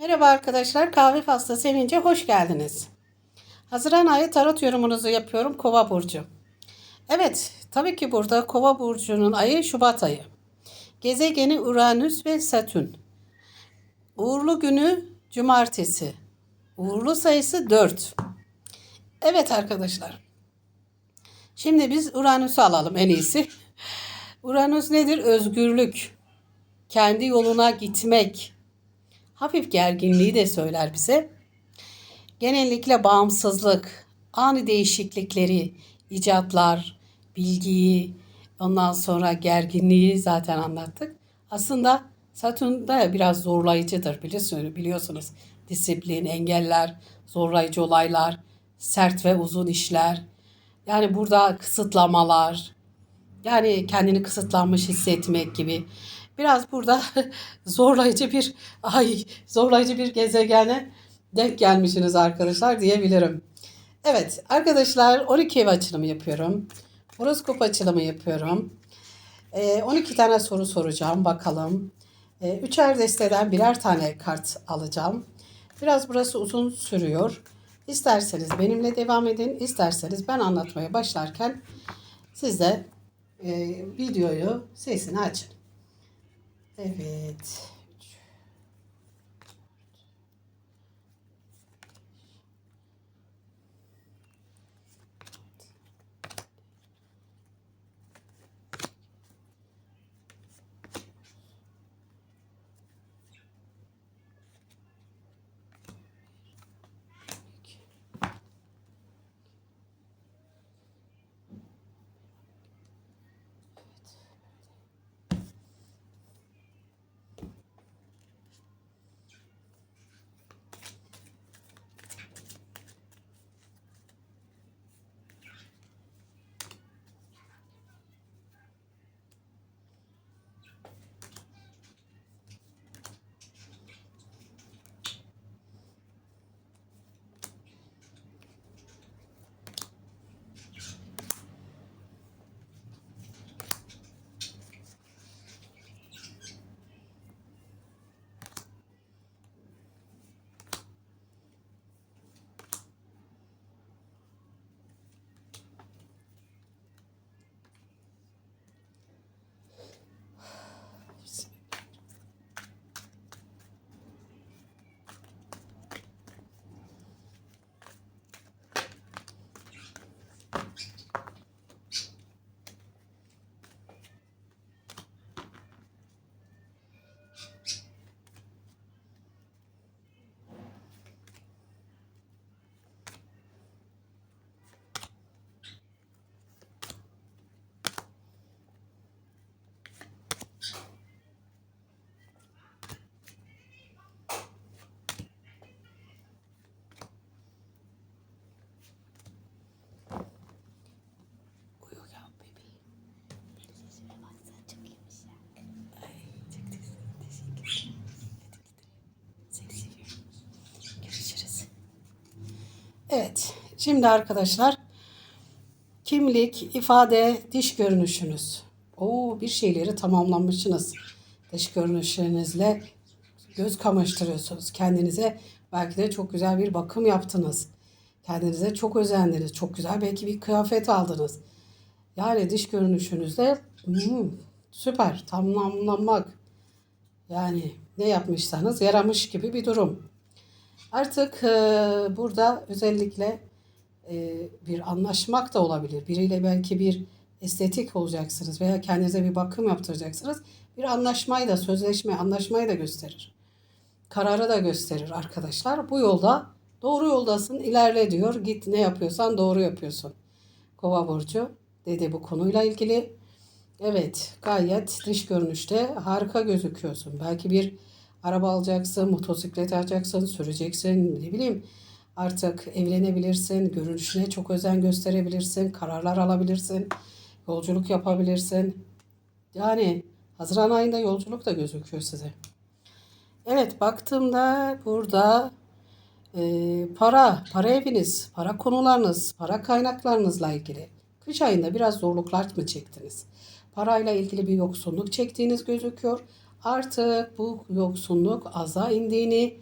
Merhaba arkadaşlar, Kahve Faslı Sevince hoş geldiniz. Haziran ayı tarot yorumunuzu yapıyorum Kova burcu. Evet, tabii ki burada Kova burcunun ayı Şubat ayı. Gezegeni Uranüs ve Satürn. Uğurlu günü cumartesi. Uğurlu sayısı 4. Evet arkadaşlar. Şimdi biz Uranüs'ü alalım en iyisi. Uranüs nedir? Özgürlük. Kendi yoluna gitmek hafif gerginliği de söyler bize. Genellikle bağımsızlık, ani değişiklikleri, icatlar, bilgiyi, ondan sonra gerginliği zaten anlattık. Aslında Satürn de biraz zorlayıcıdır biliyorsunuz. biliyorsunuz. Disiplin, engeller, zorlayıcı olaylar, sert ve uzun işler. Yani burada kısıtlamalar, yani kendini kısıtlanmış hissetmek gibi. Biraz burada zorlayıcı bir ay zorlayıcı bir gezegene denk gelmişsiniz arkadaşlar diyebilirim. Evet arkadaşlar 12 ev açılımı yapıyorum. Horoskop açılımı yapıyorum. Ee, 12 tane soru soracağım bakalım. Ee, üçer desteden birer tane kart alacağım. Biraz burası uzun sürüyor. İsterseniz benimle devam edin. isterseniz ben anlatmaya başlarken siz de e, videoyu sesini açın. Evet. Evet. Şimdi arkadaşlar kimlik, ifade, diş görünüşünüz. Oo bir şeyleri tamamlamışsınız. Dış görünüşünüzle göz kamaştırıyorsunuz. Kendinize belki de çok güzel bir bakım yaptınız. Kendinize çok özendiniz. Çok güzel belki bir kıyafet aldınız. Yani dış görünüşünüzde hmm, süper tamamlanmak. Yani ne yapmışsanız yaramış gibi bir durum. Artık e, burada özellikle e, bir anlaşmak da olabilir. Biriyle belki bir estetik olacaksınız veya kendinize bir bakım yaptıracaksınız. Bir anlaşmayı da, sözleşme, anlaşmayı da gösterir. Kararı da gösterir arkadaşlar. Bu yolda doğru yoldasın, ilerle diyor. Git ne yapıyorsan doğru yapıyorsun. Kova burcu dedi bu konuyla ilgili. Evet, gayet dış görünüşte harika gözüküyorsun. Belki bir araba alacaksın, motosiklet alacaksın, süreceksin, ne bileyim. Artık evlenebilirsin, görünüşüne çok özen gösterebilirsin, kararlar alabilirsin, yolculuk yapabilirsin. Yani Haziran ayında yolculuk da gözüküyor size. Evet, baktığımda burada e, para, para eviniz, para konularınız, para kaynaklarınızla ilgili. Kış ayında biraz zorluklar mı çektiniz? Parayla ilgili bir yoksunluk çektiğiniz gözüküyor. Artık bu yoksunluk aza indiğini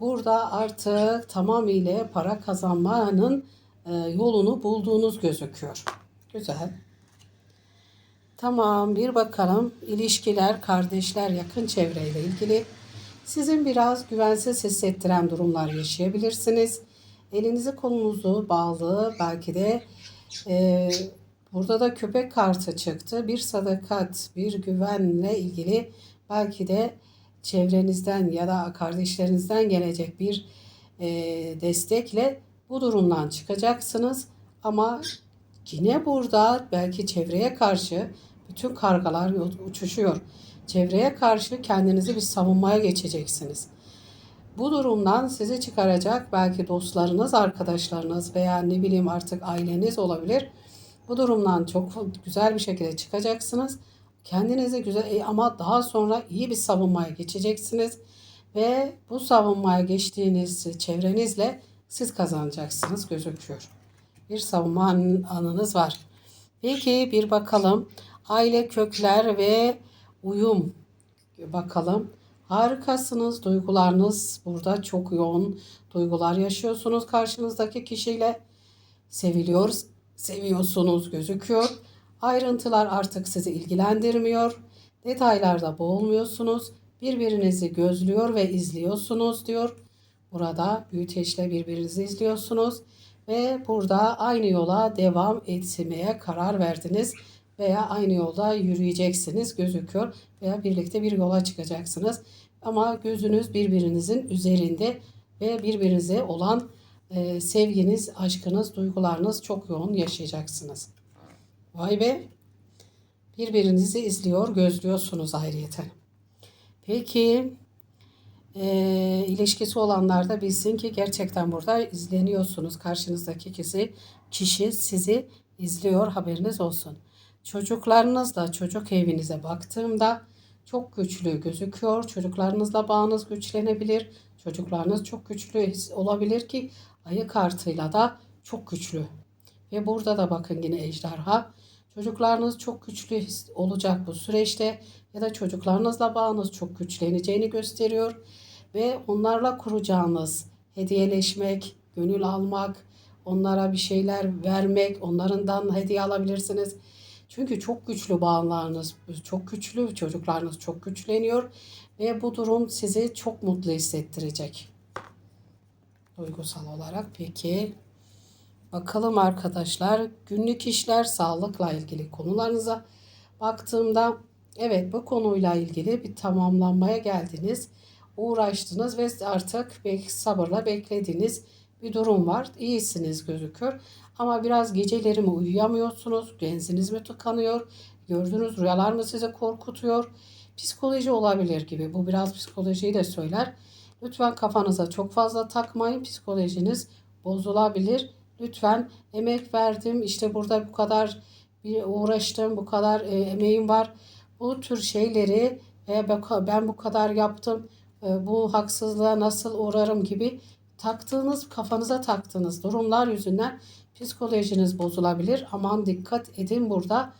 Burada artık tamamıyla para kazanmanın e, yolunu bulduğunuz gözüküyor. Güzel. Tamam bir bakalım ilişkiler, kardeşler, yakın çevreyle ilgili sizin biraz güvensiz hissettiren durumlar yaşayabilirsiniz. Elinizi kolunuzu bağlı belki de e, burada da köpek kartı çıktı. Bir sadakat, bir güvenle ilgili belki de çevrenizden ya da kardeşlerinizden gelecek bir e, destekle bu durumdan çıkacaksınız. Ama yine burada belki çevreye karşı bütün kargalar uçuşuyor. Çevreye karşı kendinizi bir savunmaya geçeceksiniz. Bu durumdan sizi çıkaracak belki dostlarınız, arkadaşlarınız veya ne bileyim artık aileniz olabilir. Bu durumdan çok güzel bir şekilde çıkacaksınız. Kendinizi güzel e, ama daha sonra iyi bir savunmaya geçeceksiniz ve bu savunmaya geçtiğiniz çevrenizle siz kazanacaksınız gözüküyor. Bir savunma anınız var. Peki bir bakalım aile kökler ve uyum bakalım. Harikasınız. Duygularınız burada çok yoğun duygular yaşıyorsunuz karşınızdaki kişiyle. Seviliyor, seviyorsunuz gözüküyor. Ayrıntılar artık sizi ilgilendirmiyor. Detaylarda boğulmuyorsunuz. Birbirinizi gözlüyor ve izliyorsunuz diyor. Burada büyüteçle birbirinizi izliyorsunuz ve burada aynı yola devam etmeye karar verdiniz veya aynı yolda yürüyeceksiniz gözüküyor veya birlikte bir yola çıkacaksınız. Ama gözünüz birbirinizin üzerinde ve birbirinize olan sevginiz, aşkınız, duygularınız çok yoğun yaşayacaksınız. Vay be! Birbirinizi izliyor, gözlüyorsunuz ayrıyeten. Peki e, ilişkisi olanlar da bilsin ki gerçekten burada izleniyorsunuz. Karşınızdaki kişi, kişi sizi izliyor haberiniz olsun. Çocuklarınızla çocuk evinize baktığımda çok güçlü gözüküyor. Çocuklarınızla bağınız güçlenebilir. Çocuklarınız çok güçlü olabilir ki ayı kartıyla da çok güçlü. Ve burada da bakın yine ejderha. Çocuklarınız çok güçlü olacak bu süreçte ya da çocuklarınızla bağınız çok güçleneceğini gösteriyor ve onlarla kuracağınız hediyeleşmek, gönül almak, onlara bir şeyler vermek, onlarından hediye alabilirsiniz. Çünkü çok güçlü bağlarınız, çok güçlü, çocuklarınız çok güçleniyor ve bu durum sizi çok mutlu hissettirecek. Duygusal olarak peki. Bakalım arkadaşlar günlük işler sağlıkla ilgili konularınıza baktığımda evet bu konuyla ilgili bir tamamlanmaya geldiniz. Uğraştınız ve artık sabırla beklediğiniz bir durum var. İyisiniz gözükür. Ama biraz geceleri mi uyuyamıyorsunuz? Genziniz mi tıkanıyor? Gördüğünüz rüyalar mı sizi korkutuyor? Psikoloji olabilir gibi. Bu biraz psikolojiyi de söyler. Lütfen kafanıza çok fazla takmayın. Psikolojiniz bozulabilir. Lütfen emek verdim. İşte burada bu kadar uğraştım. Bu kadar e, emeğim var. Bu tür şeyleri e, ben bu kadar yaptım. E, bu haksızlığa nasıl uğrarım gibi taktığınız kafanıza taktığınız durumlar yüzünden psikolojiniz bozulabilir. Aman dikkat edin burada.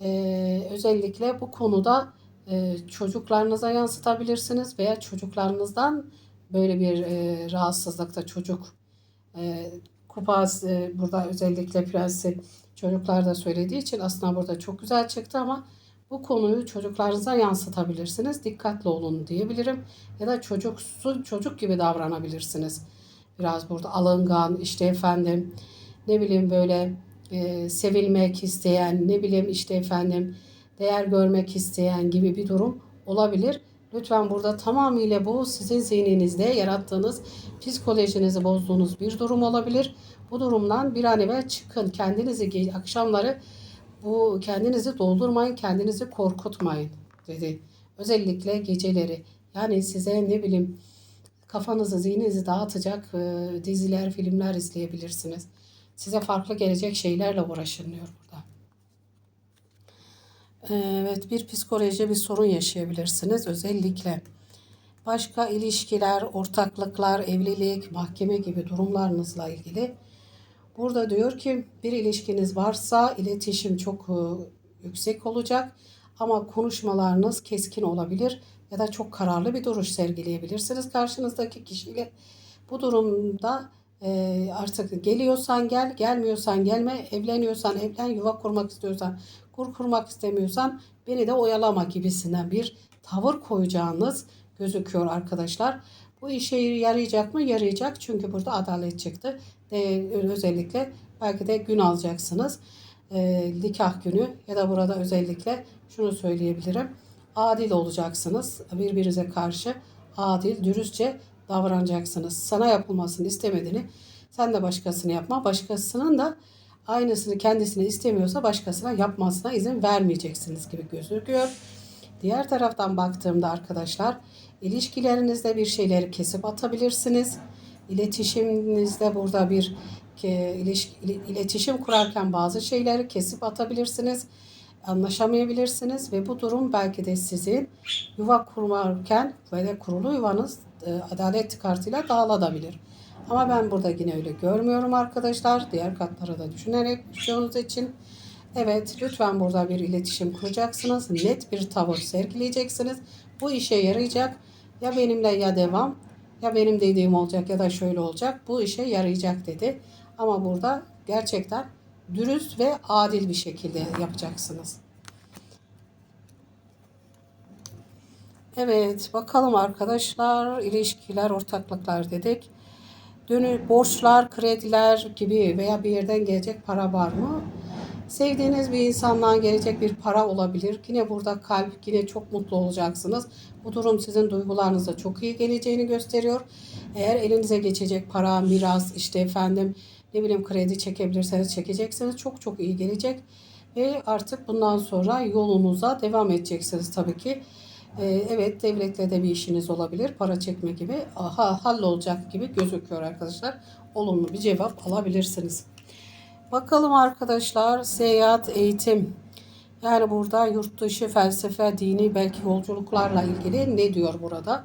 Ee, özellikle bu konuda e, çocuklarınıza yansıtabilirsiniz veya çocuklarınızdan böyle bir e, rahatsızlıkta çocuk e, kupaz e, burada özellikle prensi çocuklar da söylediği için aslında burada çok güzel çıktı ama bu konuyu çocuklarınıza yansıtabilirsiniz. Dikkatli olun diyebilirim. Ya da çocuksu çocuk gibi davranabilirsiniz. Biraz burada alıngan işte efendim ne bileyim böyle e, sevilmek isteyen, ne bileyim işte efendim değer görmek isteyen gibi bir durum olabilir. Lütfen burada tamamıyla bu sizin zihninizde yarattığınız psikolojinizi bozduğunuz bir durum olabilir. Bu durumdan bir an evvel çıkın. Kendinizi akşamları bu kendinizi doldurmayın, kendinizi korkutmayın dedi. Özellikle geceleri. Yani size ne bileyim kafanızı, zihninizi dağıtacak e, diziler, filmler izleyebilirsiniz. Size farklı gelecek şeylerle burada. Evet bir psikoloji bir sorun yaşayabilirsiniz. Özellikle başka ilişkiler, ortaklıklar, evlilik, mahkeme gibi durumlarınızla ilgili. Burada diyor ki bir ilişkiniz varsa iletişim çok e, yüksek olacak ama konuşmalarınız keskin olabilir. ya da çok kararlı bir duruş sergileyebilirsiniz karşınızdaki kişiyle. Bu durumda e, artık geliyorsan gel, gelmiyorsan gelme, evleniyorsan evlen, yuva kurmak istiyorsan kur, kurmak istemiyorsan beni de oyalama gibisinden bir tavır koyacağınız gözüküyor arkadaşlar. Bu işe yarayacak mı? Yarayacak. Çünkü burada adalet çıktı. De, özellikle belki de gün alacaksınız. E, nikah günü ya da burada özellikle şunu söyleyebilirim. Adil olacaksınız. Birbirinize karşı adil, dürüstçe davranacaksınız. Sana yapılmasını istemediğini sen de başkasını yapma. Başkasının da aynısını kendisine istemiyorsa başkasına yapmasına izin vermeyeceksiniz gibi gözüküyor. Diğer taraftan baktığımda arkadaşlar ilişkilerinizde bir şeyleri kesip atabilirsiniz. İletişiminizde burada bir iletişim kurarken bazı şeyleri kesip atabilirsiniz. Anlaşamayabilirsiniz ve bu durum belki de sizin yuva kurarken ve de kurulu yuvanız adalet kartıyla dağılabilir. Ama ben burada yine öyle görmüyorum arkadaşlar. Diğer katları da düşünerek düşündüğünüz için. Evet lütfen burada bir iletişim kuracaksınız. Net bir tavır sergileyeceksiniz. Bu işe yarayacak. Ya benimle ya devam ya benim dediğim olacak ya da şöyle olacak. Bu işe yarayacak dedi. Ama burada gerçekten dürüst ve adil bir şekilde yapacaksınız. Evet bakalım arkadaşlar ilişkiler ortaklıklar dedik. Dönü borçlar, krediler gibi veya bir yerden gelecek para var mı? Sevdiğiniz bir insandan gelecek bir para olabilir. Yine burada kalp, yine çok mutlu olacaksınız. Bu durum sizin duygularınıza çok iyi geleceğini gösteriyor. Eğer elinize geçecek para, miras, işte efendim ne bileyim kredi çekebilirseniz çekeceksiniz. Çok çok iyi gelecek. Ve artık bundan sonra yolunuza devam edeceksiniz tabii ki. Ee, evet devletle de bir işiniz olabilir. Para çekme gibi aha, hallolacak gibi gözüküyor arkadaşlar. Olumlu bir cevap alabilirsiniz. Bakalım arkadaşlar seyahat, eğitim. Yani burada yurt dışı felsefe, dini belki yolculuklarla ilgili ne diyor burada?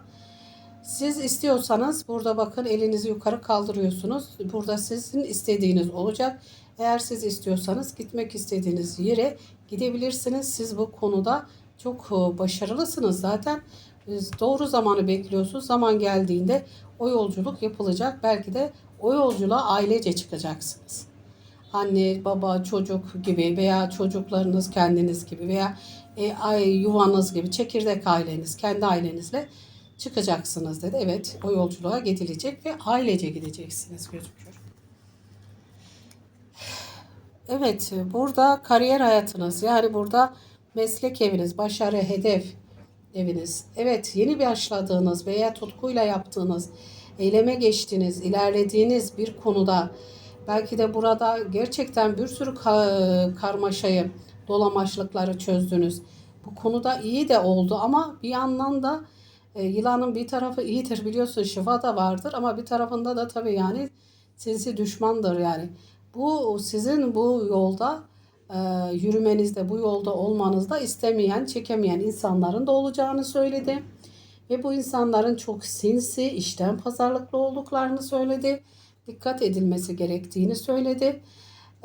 Siz istiyorsanız burada bakın elinizi yukarı kaldırıyorsunuz. Burada sizin istediğiniz olacak. Eğer siz istiyorsanız gitmek istediğiniz yere gidebilirsiniz. Siz bu konuda çok e, başarılısınız zaten. Doğru zamanı bekliyorsunuz. Zaman geldiğinde o yolculuk yapılacak. Belki de o yolculuğa ailece çıkacaksınız. Anne, baba, çocuk gibi veya çocuklarınız kendiniz gibi veya e, yuvanız gibi çekirdek aileniz, kendi ailenizle çıkacaksınız dedi. Evet o yolculuğa gidilecek ve ailece gideceksiniz gözüküyor. Evet burada kariyer hayatınız yani burada meslek eviniz, başarı, hedef eviniz. Evet yeni bir başladığınız veya tutkuyla yaptığınız, eyleme geçtiğiniz, ilerlediğiniz bir konuda belki de burada gerçekten bir sürü karmaşayı, dolamaçlıkları çözdünüz. Bu konuda iyi de oldu ama bir yandan da e, yılanın bir tarafı iyidir biliyorsun şifa da vardır ama bir tarafında da tabii yani sinsi düşmandır yani. Bu sizin bu yolda yürümenizde, bu yolda olmanızda istemeyen, çekemeyen insanların da olacağını söyledi. Ve bu insanların çok sinsi, işten pazarlıklı olduklarını söyledi. Dikkat edilmesi gerektiğini söyledi.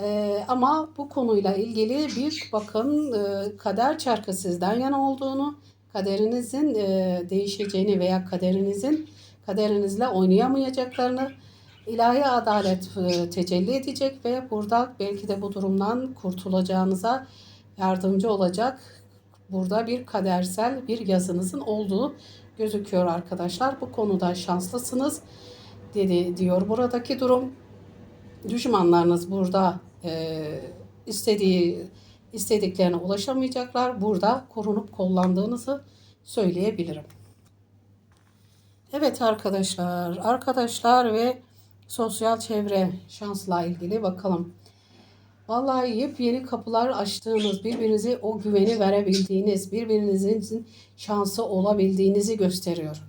Ee, ama bu konuyla ilgili bir bakın e, kader çarkı sizden yana olduğunu, kaderinizin e, değişeceğini veya kaderinizin kaderinizle oynayamayacaklarını ilahi adalet e, tecelli edecek ve burada belki de bu durumdan kurtulacağınıza yardımcı olacak burada bir kadersel bir yazınızın olduğu gözüküyor arkadaşlar. Bu konuda şanslısınız dedi diyor buradaki durum. Düşmanlarınız burada e, istediği istediklerine ulaşamayacaklar. Burada korunup kollandığınızı söyleyebilirim. Evet arkadaşlar, arkadaşlar ve sosyal çevre şansla ilgili bakalım. Vallahi yepyeni kapılar açtığınız, birbirinize o güveni verebildiğiniz, birbirinizin şansı olabildiğinizi gösteriyor.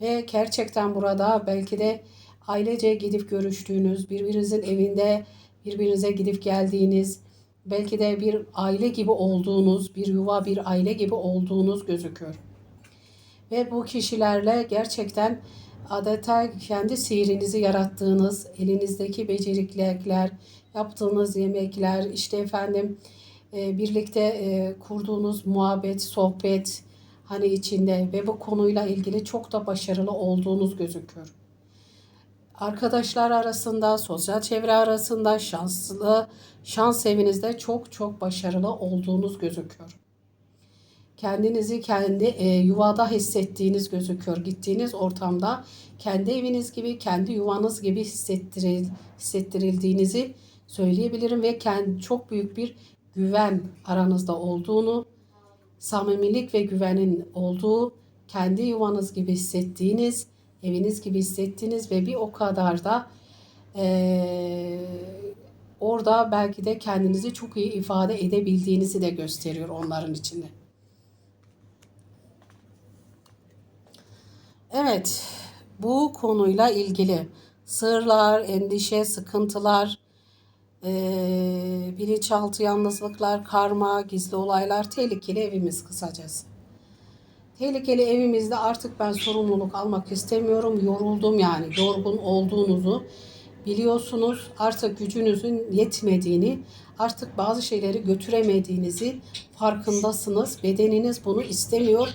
Ve gerçekten burada belki de ailece gidip görüştüğünüz, birbirinizin evinde birbirinize gidip geldiğiniz, belki de bir aile gibi olduğunuz, bir yuva, bir aile gibi olduğunuz gözüküyor. Ve bu kişilerle gerçekten adeta kendi sihrinizi yarattığınız, elinizdeki becerikler, yaptığınız yemekler, işte efendim e, birlikte e, kurduğunuz muhabbet, sohbet, hani içinde ve bu konuyla ilgili çok da başarılı olduğunuz gözüküyor. Arkadaşlar arasında, sosyal çevre arasında şanslı, şans evinizde çok çok başarılı olduğunuz gözüküyor. Kendinizi kendi e, yuvada hissettiğiniz gözüküyor. Gittiğiniz ortamda kendi eviniz gibi, kendi yuvanız gibi hissettiril, hissettirildiğinizi söyleyebilirim ve kendi çok büyük bir güven aranızda olduğunu, samimilik ve güvenin olduğu, kendi yuvanız gibi hissettiğiniz, eviniz gibi hissettiğiniz ve bir o kadar da eee, orada belki de kendinizi çok iyi ifade edebildiğinizi de gösteriyor onların içinde. Evet, bu konuyla ilgili sırlar, endişe, sıkıntılar, eee bilinçaltı yalnızlıklar, karma, gizli olaylar, tehlikeli evimiz kısacası. Tehlikeli evimizde artık ben sorumluluk almak istemiyorum. Yoruldum yani. Yorgun olduğunuzu biliyorsunuz. Artık gücünüzün yetmediğini, artık bazı şeyleri götüremediğinizi farkındasınız. Bedeniniz bunu istemiyor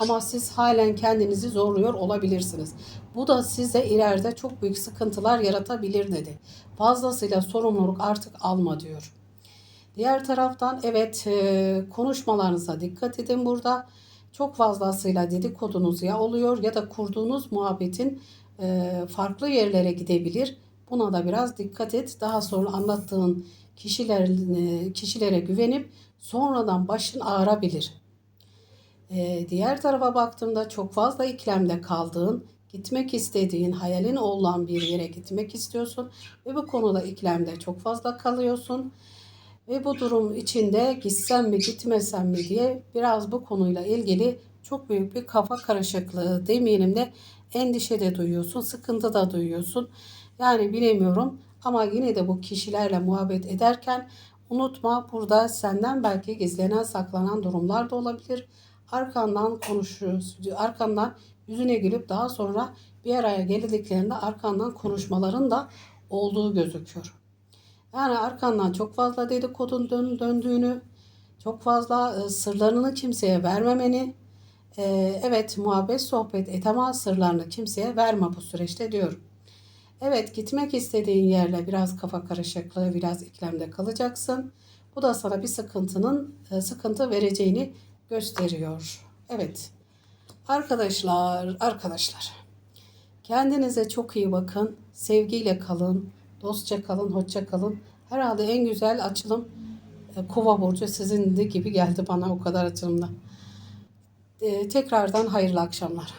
ama siz halen kendinizi zorluyor olabilirsiniz. Bu da size ileride çok büyük sıkıntılar yaratabilir dedi. Fazlasıyla sorumluluk artık alma diyor. Diğer taraftan evet e, konuşmalarınıza dikkat edin burada. Çok fazlasıyla dedikodunuz ya oluyor ya da kurduğunuz muhabbetin e, farklı yerlere gidebilir. Buna da biraz dikkat et. Daha sonra anlattığın kişiler, e, kişilere güvenip sonradan başın ağrabilir. E, diğer tarafa baktığımda çok fazla ikilemde kaldığın, gitmek istediğin, hayalin olan bir yere gitmek istiyorsun ve bu konuda ikilemde çok fazla kalıyorsun. Ve bu durum içinde gitsem mi gitmesem mi diye biraz bu konuyla ilgili çok büyük bir kafa karışıklığı demeyelim de endişe de duyuyorsun, sıkıntı da duyuyorsun. Yani bilemiyorum ama yine de bu kişilerle muhabbet ederken unutma burada senden belki gizlenen saklanan durumlar da olabilir. Arkandan konuşuyoruz, arkandan yüzüne gülüp daha sonra bir araya geldiklerinde arkandan konuşmaların da olduğu gözüküyor. Yani arkandan çok fazla dedikodun dön, döndüğünü, çok fazla e, sırlarını kimseye vermemeni, e, evet muhabbet sohbet et sırlarını kimseye verme bu süreçte diyorum. Evet gitmek istediğin yerle biraz kafa karışıklığı, biraz iklemde kalacaksın. Bu da sana bir sıkıntının e, sıkıntı vereceğini gösteriyor. Evet. Arkadaşlar, arkadaşlar. Kendinize çok iyi bakın. Sevgiyle kalın. Dostça kalın, hoşça kalın. Herhalde en güzel açılım e, Kova burcu sizin de gibi geldi bana o kadar açılımda. E, tekrardan hayırlı akşamlar.